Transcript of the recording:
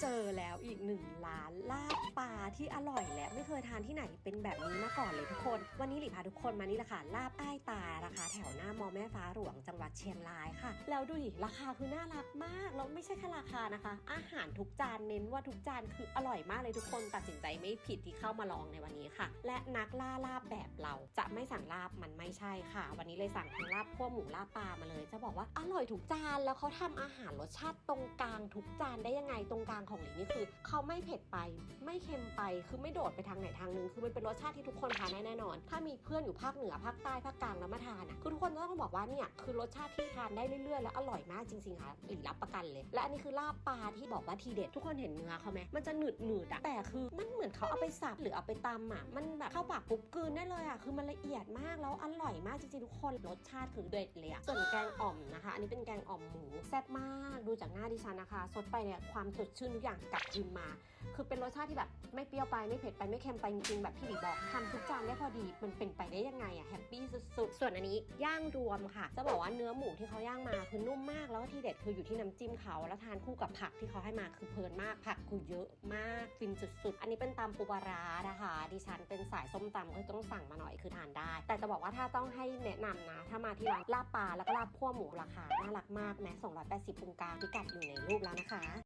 เจอแล้วอีกหนึ่งร้านลาบปลาที่อร่อยและไม่เคยทานที่ไหนเป็นแบบนี้มาก่อนเลยทุกคน วันนี้หลีพาทุกคนมานี่แหละค่ะลาบอ้ายตานะ แมอแม่ฟ้าหลวงจังหวัดเชียงรายค่ะ แล้วดูดิราคาคือน่ารักมากแล้วไม่ใช่แค่ราคานะคะ อาหารทุกจานเน้นว่าทุกจานคืออร่อยมากเลยทุกคนตัดสินใจไม่ผิดที่เข้ามาลองในวันนี้ค่ะ และนักล่าลาบแบบเราจะไม่สั่งลาบมันไม่ใช่ค่ะ วันนี้เลยสั่งทั้งลาบคั่วหมูลาบปลามาเลย จะบอกว่าอร่อยทุกจานแล้วเขาทำอาหารรสชาติตรงกลางทุกจานได้ยังไงตรงกลางของหลีนี่คือเขาไม่เผ็ดไป ไม่เค็มไปคือไม่โดดไปทางไหนทางนึงคือมันเป็นรสชาติที่ทุกคนทานได้แน่นอน ถ้ามีเพื่อนอยู่ภาคเหนือภาคใต้ภาคกลางแล้วมาทานอะคือทุกคนต้องบอกว่าเนี่ยคือรสชาติที่ทานได้เรื่อยๆ แล้วอร่อยมากจริงๆค่ะหลีรับประกันเลย และอันนี้คือลาบปลาที่บอกว่าทีเด็ดทุกคนเห็นเนื้อเขาไหมมันจะหนืดหนืดอะแต่คือมันเหมือนเขาเอาไปสับหรือเอาไปตำอะมันแบบเข้าปากปุ๊บกืนได้เลยอะคือมันละเอียดมากแล้วอร่อยมากจริงๆทุกคนรสชาติคือเด็ดเลยอะส่วนแกงอ่อมนะคะ อันนี้เป็นแกงอ่อมหมูแซ่บมากดูจากหน้าดิฉันนะคะสดไปเนี่ยความสดชื่นทุกอย่างกลับคืนมา คือเป็นรสชาติที่แบบไม่เปรี้ยวไปไม่เผ็ดไปไม่เค็มไปจริงๆแบบพี่หลีบอกทำทุกจานได้พอดีมันเป็นไปได้ยังไงอะแฮปปี้สุ ส่วนอันนี้ย่างรวมค่ะ จะบอกว่าเนื้อหมูที่เขาย่างมาคือนุ่มมาก แล้วก็ที่เด็ดคืออยู่ที่น้ำจิ้มเขาแล้วทานคู่กับผักที่เขาให้มาคือเพลินมากผักคือเยอะมากฟินสุดๆ อันนี้เป็นตำปูปลาร้านะคะ ดิฉันเป็นสายส้มตำก็ต้องสั่งมาหน่อยคือทานได้ แต่จะบอกว่าถ้าต้องให้แนะนำนะ ถ้ามาที่ร้านลาบปลาแล้วก็ลาบพั่วหมูราคาน่ารักมากแม้280ปรุงกลางพิกัดอยู่ในรูปแล้วนะคะ